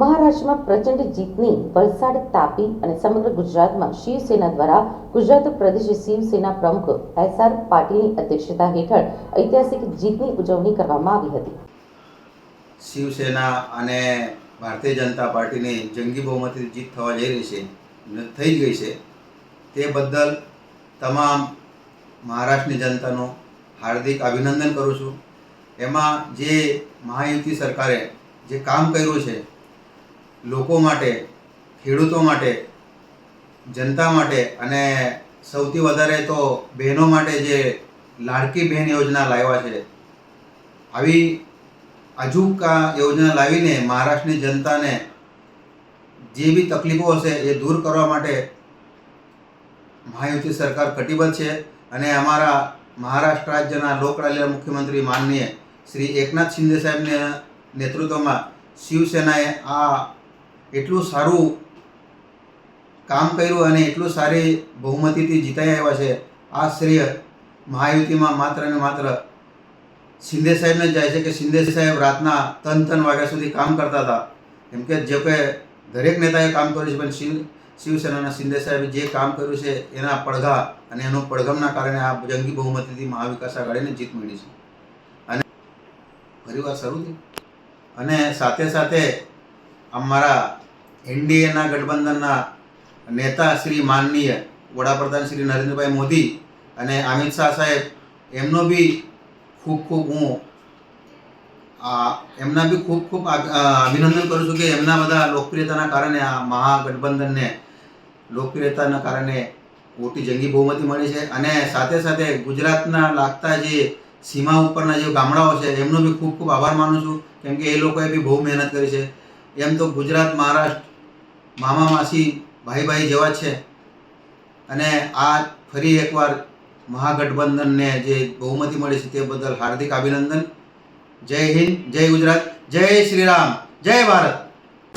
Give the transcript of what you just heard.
મહારાષ્ટ્રમાં પ્રચંડ જીતની વલસાડ તાપી અને સમગ્ર ગુજરાતમાં શિવસેના દ્વારા ગુજરાત પ્રદેશ શિવસેના પ્રમુખ એસ આર પાટીલની અધ્યક્ષતા હેઠળ ઐતિહાસિક જીતની ઉજવણી કરવામાં આવી હતી. શિવસેના અને ભારતીય જનતા પાર્ટીની જંગી બહુમતી જીત થવા જઈ રહી છે થઈ ગઈ છે. તે બદલ તમામ મહારાષ્ટ્રની જનતાનું હાર્દિક અભિનંદન કરું છું. એમાં જે મહાયુતિ સરકારે જે કામ કર્યું છે લોકો માટે, ખેડૂતો માટે, જનતા માટે અને સૌથી વધારે તો બહેનો માટે જે લાડકી બહેન યોજના લાવ્યા છે. આવી અજુકા યોજના લાવીને મહારાષ્ટ્રની જનતાને જે બી તકલીફો હશે એ દૂર કરવા માટે મહાયુતિ સરકાર કટિબદ્ધ છે અને અમારા મહારાષ્ટ્ર રાજ્યના લોકરાજ્ય મુખ્યમંત્રી માનનીય શ્રી એકનાથ શિંદે સાહેબના નેતૃત્વમાં શિવસેનાએ આ એટલું સારું કામ કર્યું અને એટલું સારી બહુમતીથી જીતાઈ આવ્યા છે. આ શ્રેય મહાયુતિમાં માત્ર ને માત્ર શિંદે સાહેબને જાય છે કે શિંદે સાહેબ રાતના તન તન વાગ્યા સુધી કામ કરતા હતા. કેમ કે જે કે દરેક નેતાએ કામ કર્યું છે, પણ શિવ શિવસેનાના શિંદે સાહેબે જે કામ કર્યું છે, એના પડઘા અને એનું પડઘમના કારણે આ જંગી બહુમતીથી મહાવિકાસ આઘાડીને જીત મળી છે. અને ફરીવાર શરૂ થઈ. અને સાથે સાથે અમારા એનડીએના ગઠબંધનના નેતા શ્રી માનનીય વડાપ્રધાન શ્રી નરેન્દ્રભાઈ મોદી અને અમિત શાહ સાહેબ, એમનો બી ખૂબ ખૂબ હું એમના બી ખૂબ ખૂબ અભિનંદન કરું છું કે એમના બધા લોકપ્રિયતાના કારણે આ મહાગઠબંધનને લોકપ્રિયતાના કારણે મોટી જંગી બહુમતી મળી છે અને સાથે સાથે ગુજરાતના લાગતા જે સીમા ઉપરના જે ગામડાઓ છે, એમનો બી ખૂબ ખૂબ આભાર માનું છું. કેમ કે એ લોકોએ બી બહુ મહેનત કરી છે. એમ તો ગુજરાત, મહારાષ્ટ્ર મામા માસી ભાઈ ભાઈ જેવા છે. અને આ ફરી એકવાર મહાગઠબંધનને જે બહુમતી મળી છે તે બદલ હાર્દિક અભિનંદન. જય હિન્દ, જય ગુજરાત, જય શ્રી રામ, જય ભારત.